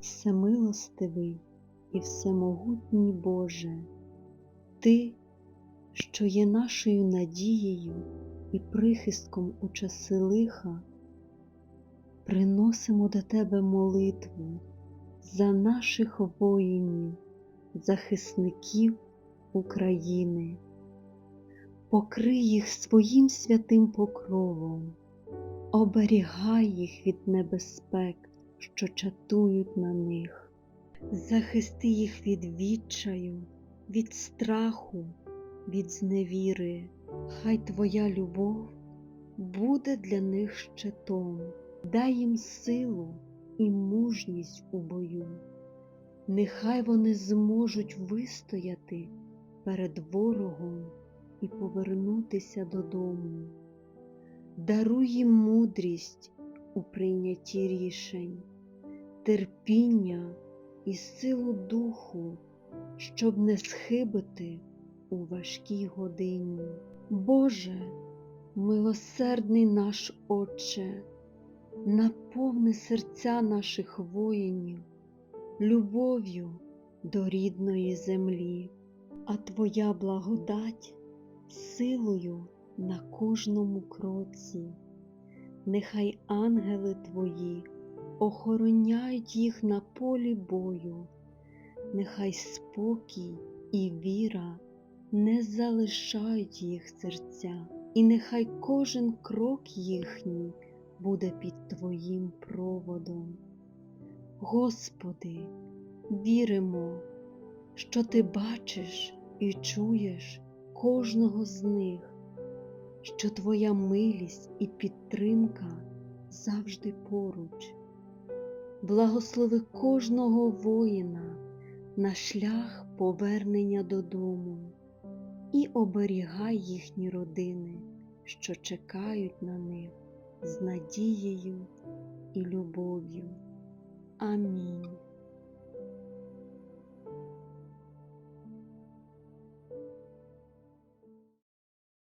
Всемилостивий і всемогутній Боже, Ти, що є нашою надією і прихистком у часи лиха, приносимо до Тебе молитву за наших воїнів, захисників України. Покрий їх своїм святим покровом, оберігай їх від небезпек, що чатують на них, захисти їх від відчаю, від страху, від зневіри. Хай Твоя любов буде для них щитом, дай їм силу і мужність у бою. Нехай вони зможуть вистояти перед ворогом і повернутися додому. Даруй їм мудрість у прийнятті рішень, терпіння і силу духу, щоб не схибити у важкій годині. Боже, милосердний наш Отче, наповни серця наших воїнів любов'ю до рідної землі, а Твоя благодать силою на кожному кроці. Нехай ангели Твої охороняють їх на полі бою, нехай спокій і віра не залишають їх серця, і нехай кожен крок їхній буде під Твоїм проводом. Господи, віримо, що Ти бачиш і чуєш кожного з них, що Твоя милість і підтримка завжди поруч. Благослови кожного воїна на шлях повернення додому і оберігай їхні родини, що чекають на них з надією і любов'ю. Амінь.